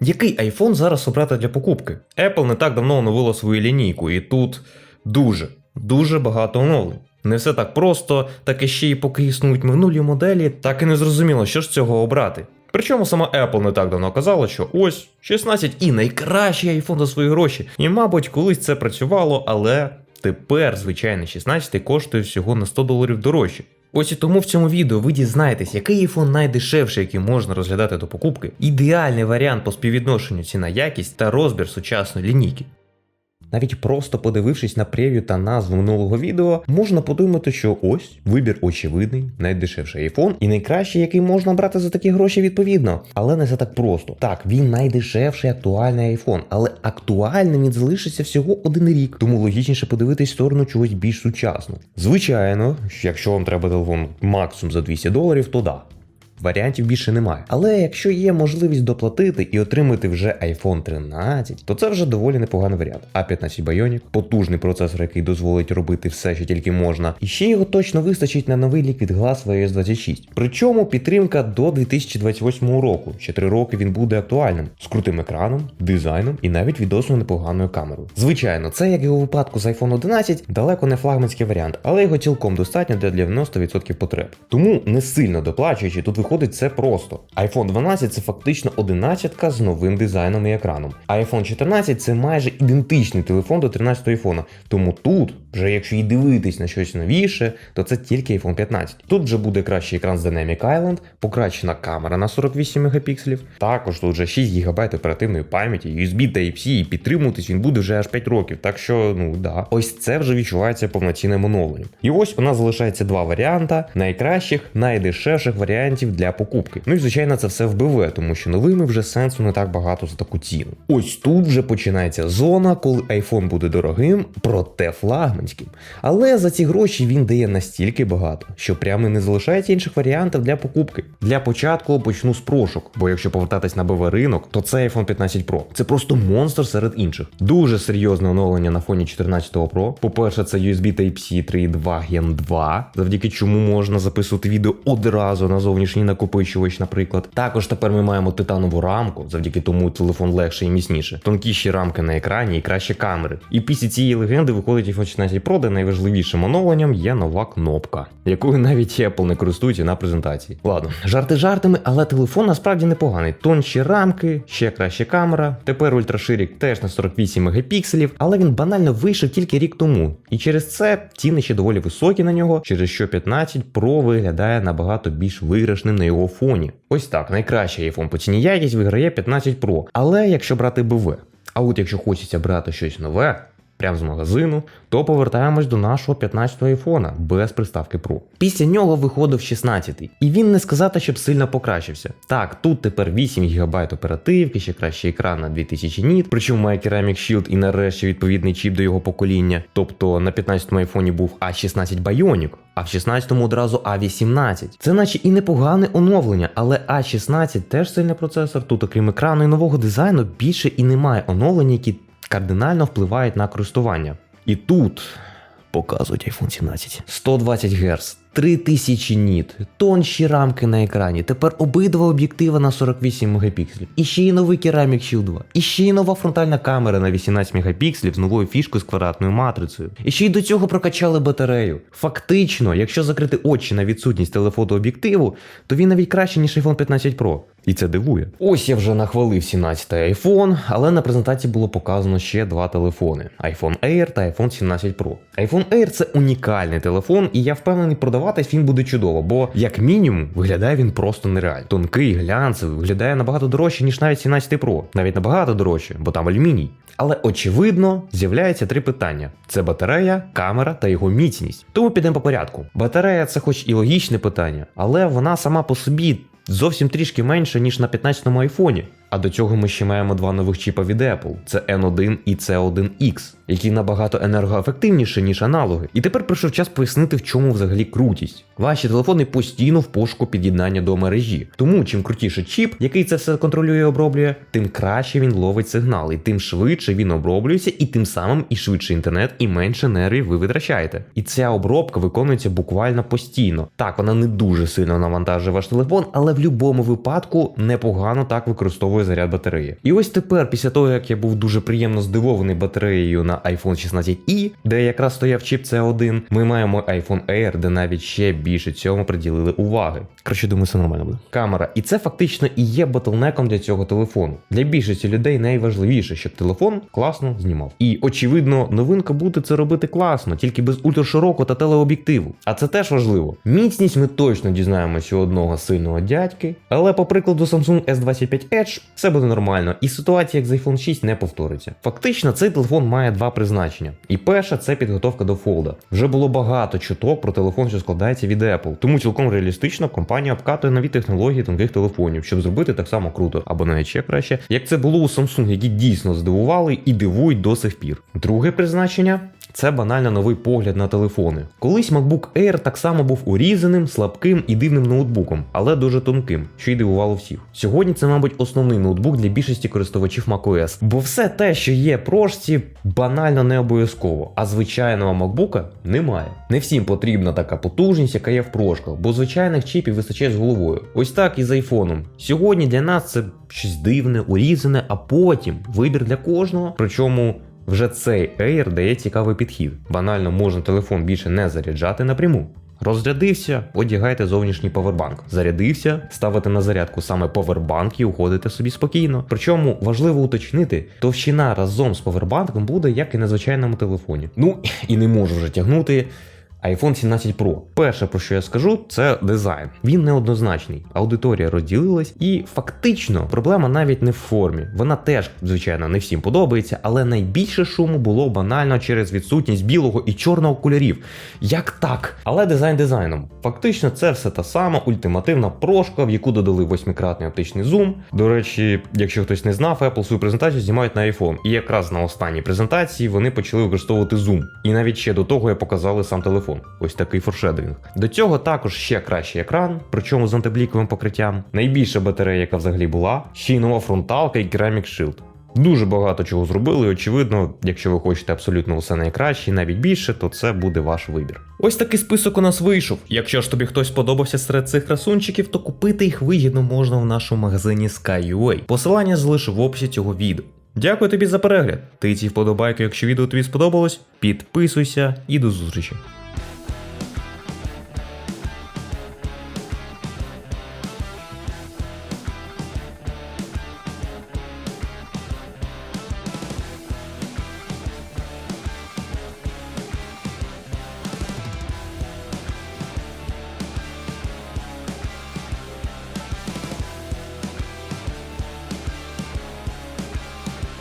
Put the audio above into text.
Який iPhone зараз обрати для покупки? Apple не так давно оновила свою лінійку, і тут дуже, дуже багато оновлень. Не все так просто, так і ще й поки існують минулі моделі, так і не зрозуміло, що ж цього обрати. Причому сама Apple не так давно казала, що ось 16 і найкращий iPhone за свої гроші. І, мабуть, колись це працювало, але тепер звичайний 16 коштує всього на 100 доларів дорожче. Ось і тому в цьому відео ви дізнаєтесь, який iPhone найдешевший, який можна розглядати до покупки, ідеальний варіант по співвідношенню ціна-якість та розбір сучасної лінійки. Навіть просто подивившись на прев'ю та назву минулого відео, можна подумати, що ось вибір очевидний, найдешевший iPhone і найкращий, який можна брати за такі гроші відповідно. Але не все так просто. Так, він найдешевший актуальний iPhone, але актуальним він залишиться всього один рік, тому логічніше подивитись в сторону чогось більш сучасного. Звичайно, якщо вам треба телефон максимум за 200 доларів, то да. Варіантів більше немає. Але якщо є можливість доплатити і отримати вже iPhone 13, то це вже доволі непоганий варіант. А15 Bionic, потужний процесор, який дозволить робити все, що тільки можна. І ще його точно вистачить на новий Liquid Glass iOS 26. Причому підтримка до 2028 року. Ще 3 роки він буде актуальним з крутим екраном, дизайном і навіть відносно непоганою камерою. Звичайно, це як у випадку з iPhone 11, далеко не флагманський варіант, але його цілком достатньо для 90% потреб. Тому не сильно доплачуючи, тут виходить це просто. iPhone 12 це фактично 11 з новим дизайном і екраном. IPhone 14 це майже ідентичний телефон до 13 iPhone. Тому тут, вже якщо і дивитись на щось новіше, то це тільки iPhone 15. Тут вже буде кращий екран з Dynamic Island, покращена камера на 48 мегапікселів. Також тут вже 6 ГБ оперативної пам'яті, USB Type-C і підтримуватись він буде вже аж 5 років. Так що, ну да, ось це вже відчувається повноцінним оновленням. І ось у нас залишається два варіанти: найкращих, найдешевших варіантів для покупки. Ну і звичайно, це все вбиве, тому що новими вже сенсу не так багато за таку ціну. Ось тут вже починається зона, коли iPhone буде дорогим, проте флагманським. Але за ці гроші він дає настільки багато, що прямо не залишається інших варіантів для покупки. Для початку почну з прошок, бо якщо повертатись на БВ ринок, то це iPhone 15 Pro. Це просто монстр серед інших. Дуже серйозне оновлення на фоні 14 Pro. По-перше, це USB Type-C 3.2 Gen 2, завдяки чому можна записувати відео одразу на зовнішній накопичувач, наприклад. Також тепер ми маємо титанову рамку, завдяки тому телефон легше і міцніше, тонкіші рамки на екрані і кращі камери. І після цієї легенди виходить iPhone 16 Pro, де найважливішим оновленням є нова кнопка, якою навіть Apple не користується на презентації. Ладно, жарти жартами, але телефон насправді непоганий. Тонші рамки, ще краща камера. Тепер ультраширік теж на 48 мегапікселів, але він банально вийшов тільки рік тому. І через це ціни ще доволі високі на нього, через що 15 Pro виглядає набагато більш виграшним на його фоні. Ось так, найкращий iPhone по ціні якість виграє 15 Pro. Але якщо брати БВ, а от якщо хочеться брати щось нове. Прямо з магазину, то повертаємось до нашого 15-го айфона без приставки Pro. Після нього виходив 16-й, і він не сказати, щоб сильно покращився. Так, тут тепер 8 ГБ оперативки, ще кращий екран на 2000 ніт, причому має Ceramic Shield і нарешті відповідний чіп до його покоління. Тобто на 15-му айфоні був A16 Bionic, а в 16-му одразу A18. Це наче і непогане оновлення, але A16 теж сильний процесор. Тут, окрім екрану і нового дизайну, більше і немає оновлень, які кардинально впливають на користування. І тут показують iPhone 17. 120 Гц, 3000 ніт, тонші рамки на екрані. Тепер обидва об'єктива на 48 мегапікселів. І ще й новий Ceramic Shield 2. І ще й нова фронтальна камера на 18 мегапікселів з новою фішкою з квадратною матрицею. І ще й до цього прокачали батарею. Фактично, якщо закрити очі на відсутність телефотооб'єктиву, то він навіть краще, ніж iPhone 15 Pro. І це дивує. Ось я вже нахвалив 17 iPhone, але на презентації було показано ще два телефони: iPhone Air та iPhone 17 Pro. iPhone Air це унікальний телефон, і я впевнений, продаватись він буде чудово, бо як мінімум виглядає він просто нереально. Тонкий, глянцевий, виглядає набагато дорожче, ніж навіть 17 Pro. Навіть набагато дорожче, бо там алюміній. Але очевидно, з'являється три питання: це батарея, камера та його міцність. Тому підемо по порядку. Батарея це хоч і логічне питання, але вона сама по собі зовсім трішки менше, ніж на 15-му айфоні. А до цього ми ще маємо два нових чіпа від Apple: це N1 і C1X, які набагато енергоефективніші, ніж аналоги. І тепер прийшов час пояснити, в чому взагалі крутість. Ваші телефони постійно в пошуку під'єднання до мережі. Тому чим крутіше чіп, який це все контролює і оброблює, тим краще він ловить сигнал, і тим швидше він оброблюється, і тим самим і швидше інтернет, і менше нервів ви витрачаєте. І ця обробка виконується буквально постійно. Так, вона не дуже сильно навантажує ваш телефон, але в будь-якому випадку непогано так використовує чудовий заряд батареї. І ось тепер, після того як я був дуже приємно здивований батареєю на iPhone 16i, де якраз стояв чіп C1, ми маємо iPhone Air, де навіть ще більше цьому приділили уваги. Коротше, думаю, все нормально буде. Камера, і це фактично і є ботлнеком для цього телефону. Для більшості людей найважливіше, щоб телефон класно знімав. І очевидно, новинка буде це робити класно, тільки без ультраширокого та телеоб'єктиву. А це теж важливо. Міцність ми точно дізнаємося у одного сильного дядьки, але по прикладу Samsung S25 Edge все буде нормально, і ситуація як з iPhone 6 не повториться. Фактично, цей телефон має два призначення. І перше це підготовка до фолда. Вже було багато чуток про телефон, що складається від Apple, тому цілком реалістично компанія обкатує нові технології тонких телефонів, щоб зробити так само круто, або навіть ще краще, як це було у Samsung, які дійсно здивували і дивують до сих пір. Друге призначення. Це банально новий погляд на телефони. Колись MacBook Air так само був урізаним, слабким і дивним ноутбуком, але дуже тонким, що й дивувало всіх. Сьогодні це, мабуть, основний ноутбук для більшості користувачів macOS, бо все те, що є прошці, банально не обов'язково, а звичайного MacBook немає. Не всім потрібна така потужність, яка є в прошках, бо звичайних чіпів вистачає з головою. Ось так і з айфоном. Сьогодні для нас це щось дивне, урізане, а потім вибір для кожного. Причому вже цей Air дає цікавий підхід. Банально можна телефон більше не заряджати напряму. Розрядився, одягайте зовнішній павербанк. Зарядився, ставите на зарядку саме павербанк і уходите собі спокійно. Причому важливо уточнити, товщина разом з павербанком буде як і на звичайному телефоні. Ну і не можу вже тягнути. iPhone 17 Pro. Перше, про що я скажу, це дизайн. Він неоднозначний. Аудиторія розділилась, і фактично проблема навіть не в формі. Вона теж, звичайно, не всім подобається, але найбільше шуму було банально через відсутність білого і чорного кольорів. Як так? Але дизайн дизайном. Фактично, це все та сама ультимативна прошка, в яку додали восьмикратний оптичний зум. До речі, якщо хтось не знав, Apple свою презентацію знімають на iPhone. І якраз на останній презентації вони почали використовувати зум. І навіть ще до того як показали сам телефон. Ось такий форшедовінг. До цього також ще кращий екран, причому з антибліковим покриттям. Найбільша батарея, яка взагалі була, ще й нова фронталка і Ceramic Shield. Дуже багато чого зробили, і очевидно, якщо ви хочете абсолютно усе найкраще і навіть більше, то це буде ваш вибір. Ось такий список у нас вийшов. Якщо ж тобі хтось сподобався серед цих красунчиків, то купити їх вигідно можна в нашому магазині Sky.ua. Посилання залишу в описі цього відео. Дякую тобі за перегляд. Ти ці вподобайки, якщо відео тобі сподобалось, підписуйся і до зустрічі.